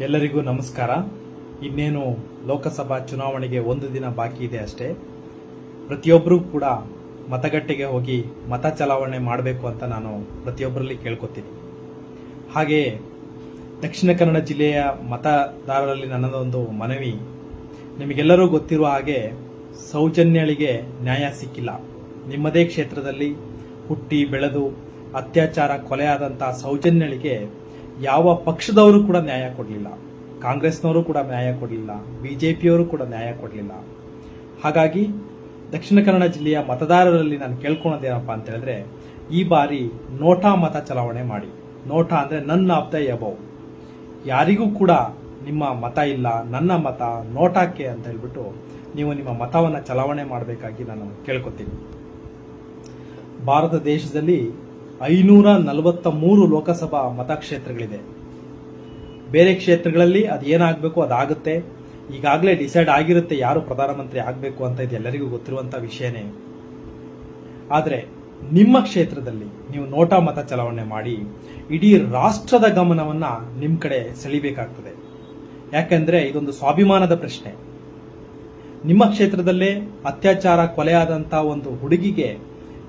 ಎಲ್ಲರಿಗೂ ನಮಸ್ಕಾರ. ಇನ್ನೇನು ಲೋಕಸಭಾ ಚುನಾವಣೆಗೆ ಒಂದು ದಿನ ಬಾಕಿ ಇದೆ ಅಷ್ಟೇ. ಪ್ರತಿಯೊಬ್ಬರೂ ಕೂಡ ಮತಗಟ್ಟೆಗೆ ಹೋಗಿ ಮತ ಚಲಾವಣೆ ಮಾಡಬೇಕು ಅಂತ ನಾನು ಪ್ರತಿಯೊಬ್ಬರಲ್ಲಿ ಕೇಳ್ಕೊತೀನಿ. ಹಾಗೆಯೇ ದಕ್ಷಿಣ ಕನ್ನಡ ಜಿಲ್ಲೆಯ ಮತದಾರರಲ್ಲಿ ನನ್ನದೊಂದು ಮನವಿ. ನಿಮಗೆಲ್ಲರೂ ಗೊತ್ತಿರುವ ಹಾಗೆ ಸೌಜನ್ಯಳಿಗೆ ನ್ಯಾಯ ಸಿಕ್ಕಿಲ್ಲ. ನಿಮ್ಮದೇ ಕ್ಷೇತ್ರದಲ್ಲಿ ಹುಟ್ಟಿ ಬೆಳೆದು ಅತ್ಯಾಚಾರ ಕೊಲೆಯಾದಂತಹ ಸೌಜನ್ಯಳಿಗೆ ಯಾವ ಪಕ್ಷದವರು ಕೂಡ ನ್ಯಾಯ ಕೊಡಲಿಲ್ಲ. ಕಾಂಗ್ರೆಸ್ನವರು ಕೂಡ ನ್ಯಾಯ ಕೊಡಲಿಲ್ಲ. ಬಿ ಜೆ ಪಿಯವರು ಕೂಡ ನ್ಯಾಯ ಕೊಡಲಿಲ್ಲ. ಹಾಗಾಗಿ ದಕ್ಷಿಣ ಕನ್ನಡ ಜಿಲ್ಲೆಯ ಮತದಾರರಲ್ಲಿ ನಾನು ಕೇಳ್ಕೊಳೋದೇನಪ್ಪ ಅಂತ ಹೇಳಿದ್ರೆ, ಈ ಬಾರಿ ನೋಟಾ ಮತ ಚಲಾವಣೆ ಮಾಡಿ. ನೋಟಾ ಅಂದರೆ ನನ್ನ ಆಫ್ ದ ಯಾರಿಗೂ ಕೂಡ ನಿಮ್ಮ ಮತ ಇಲ್ಲ, ನನ್ನ ಮತ ನೋಟಾಕ್ಕೆ ಅಂತ ಹೇಳ್ಬಿಟ್ಟು ನೀವು ನಿಮ್ಮ ಮತವನ್ನು ಚಲಾವಣೆ ಮಾಡಬೇಕಾಗಿ ನಾನು ಕೇಳ್ಕೊತೀನಿ. ಭಾರತ ದೇಶದಲ್ಲಿ ಐನೂರ ನಲವತ್ತ ಮೂರು ಲೋಕಸಭಾ ಮತಕ್ಷೇತ್ರಗಳಿದೆ. ಬೇರೆ ಕ್ಷೇತ್ರಗಳಲ್ಲಿ ಅದು ಏನಾಗಬೇಕು ಅದಾಗುತ್ತೆ. ಈಗಾಗಲೇ ಡಿಸೈಡ್ ಆಗಿರುತ್ತೆ ಯಾರು ಪ್ರಧಾನಮಂತ್ರಿ ಆಗಬೇಕು ಅಂತ ಇದು ಎಲ್ಲರಿಗೂ ಗೊತ್ತಿರುವಂಥ ವಿಷಯನೇ. ಆದರೆ ನಿಮ್ಮ ಕ್ಷೇತ್ರದಲ್ಲಿ ನೀವು ನೋಟಾ ಮತ ಚಲಾವಣೆ ಮಾಡಿ ಇಡೀ ರಾಷ್ಟ್ರದ ಗಮನವನ್ನ ನಿಮ್ಮ ಕಡೆ ಸೆಳಿಬೇಕಾಗ್ತದೆ. ಯಾಕೆಂದರೆ ಇದೊಂದು ಸ್ವಾಭಿಮಾನದ ಪ್ರಶ್ನೆ. ನಿಮ್ಮ ಕ್ಷೇತ್ರದಲ್ಲೇ ಅತ್ಯಾಚಾರ ಕೊಲೆಯಾದಂಥ ಒಂದು ಹುಡುಗಿಗೆ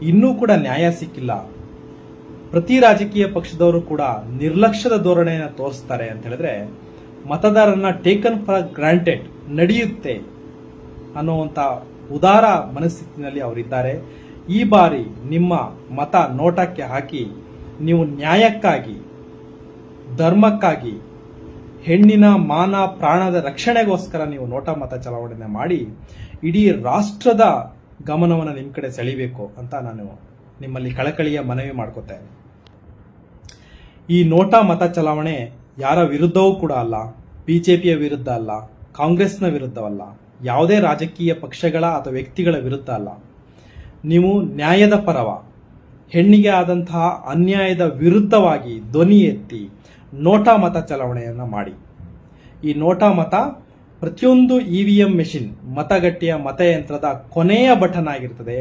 ಇನ್ನೂ ಕೂಡ ನ್ಯಾಯ ಸಿಕ್ಕಿಲ್ಲ. ಪ್ರತಿ ರಾಜಕೀಯ ಪಕ್ಷದವರು ಕೂಡ ನಿರ್ಲಕ್ಷ್ಯದ ಧೋರಣೆಯನ್ನು ತೋರಿಸ್ತಾರೆ ಅಂತ ಹೇಳಿದ್ರೆ, ಮತದಾರರನ್ನ ಟೇಕನ್ ಫಾರ್ ಗ್ರಾಂಟೆಡ್ ನಡೆಯುತ್ತೆ ಅನ್ನುವಂತ ಉದಾರ ಮನಸ್ಥಿತಿನಲ್ಲಿ ಅವರಿದ್ದಾರೆ. ಈ ಬಾರಿ ನಿಮ್ಮ ಮತ ನೋಟಕ್ಕೆ ಹಾಕಿ ನೀವು ನ್ಯಾಯಕ್ಕಾಗಿ, ಧರ್ಮಕ್ಕಾಗಿ, ಹೆಣ್ಣಿನ ಮಾನ ಪ್ರಾಣದ ರಕ್ಷಣೆಗೋಸ್ಕರ ನೀವು ನೋಟ ಮತ ಚಲಾವಣೆ ಮಾಡಿ, ಇಡೀ ರಾಷ್ಟ್ರದ ಗಮನವನ್ನು ನಿಮ್ಮ ಕಡೆ ಸೆಳಿಬೇಕು ಅಂತ ನಾನು ನಿಮ್ಮಲ್ಲಿ ಕಳಕಳಿಯ ಮನವಿ ಮಾಡ್ಕೋತೇನೆ. ಈ ನೋಟಾ ಮತ ಚಲಾವಣೆ ಯಾರ ವಿರುದ್ಧವೂ ಕೂಡ ಅಲ್ಲ, ಬಿಜೆಪಿಯ ವಿರುದ್ಧ ಅಲ್ಲ, ಕಾಂಗ್ರೆಸ್ನ ವಿರುದ್ಧವಲ್ಲ, ಯಾವುದೇ ರಾಜಕೀಯ ಪಕ್ಷಗಳ ಅಥವಾ ವ್ಯಕ್ತಿಗಳ ವಿರುದ್ಧ ಅಲ್ಲ. ನೀವು ನ್ಯಾಯದ ಪರವ, ಹೆಣ್ಣಿಗೆ ಆದಂತಹ ಅನ್ಯಾಯದ ವಿರುದ್ಧವಾಗಿ ಧ್ವನಿ ಎತ್ತಿ ನೋಟಾ ಮತ ಚಲಾವಣೆಯನ್ನು ಮಾಡಿ. ಈ ನೋಟಾ ಮತ ಪ್ರತಿಯೊಂದು ಇ ವಿ ಎಂ ಮೆಷಿನ್ ಮತಗಟ್ಟೆಯ ಮತಯಂತ್ರದ ಕೊನೆಯ ಬಟನ್ ಆಗಿರ್ತದೆ.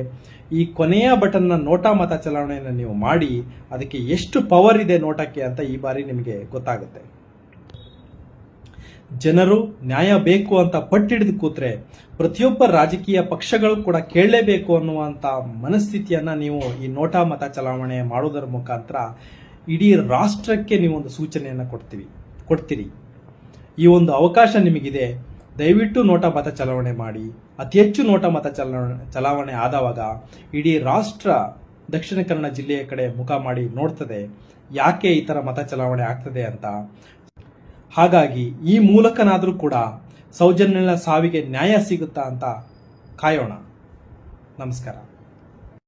ಈ ಕೊನೆಯ ಬಟನ್ನ ನೋಟಾ ಮತ ಚಲಾವಣೆಯನ್ನು ನೀವು ಮಾಡಿ, ಅದಕ್ಕೆ ಎಷ್ಟು ಪವರ್ ಇದೆ ನೋಟಕ್ಕೆ ಅಂತ ಈ ಬಾರಿ ನಿಮಗೆ ಗೊತ್ತಾಗುತ್ತೆ. ಜನರು ನ್ಯಾಯ ಬೇಕು ಅಂತ ಪಟ್ಟಿಡಿದು ಕೂತ್ರೆ, ಪ್ರತಿಯೊಬ್ಬ ರಾಜಕೀಯ ಪಕ್ಷಗಳು ಕೂಡ ಕೇಳಲೇಬೇಕು ಅನ್ನುವಂಥ ಮನಸ್ಥಿತಿಯನ್ನ ನೀವು ಈ ನೋಟಾ ಮತ ಚಲಾವಣೆ ಮಾಡೋದರ ಮುಖಾಂತರ ಇಡೀ ರಾಷ್ಟ್ರಕ್ಕೆ ನೀವು ಒಂದು ಸೂಚನೆಯನ್ನು ಕೊಡ್ತೀವಿ, ಕೊಡ್ತೀರಿ. ಈ ಒಂದು ಅವಕಾಶ ನಿಮಗಿದೆ. ದಯವಿಟ್ಟು ನೋಟ ಮತ ಚಲಾವಣೆ ಮಾಡಿ. ಅತಿ ಹೆಚ್ಚು ನೋಟ ಮತ ಚಲಾವಣೆ ಚಲಾವಣೆ ಆದವಾಗ ಇಡೀ ರಾಷ್ಟ್ರ ದಕ್ಷಿಣ ಕನ್ನಡ ಜಿಲ್ಲೆಯ ಕಡೆ ಮುಖ ಮಾಡಿ ನೋಡ್ತದೆ. ಯಾಕೆ ಈ ಥರ ಮತ ಚಲಾವಣೆ ಆಗ್ತದೆ ಅಂತ. ಹಾಗಾಗಿ ಈ ಮೂಲಕನಾದರೂ ಕೂಡ ಸೌಜನ್ಯನ ಸಾವಿಗೆ ನ್ಯಾಯ ಸಿಗುತ್ತಾ ಅಂತ ಕಾಯೋಣ. ನಮಸ್ಕಾರ.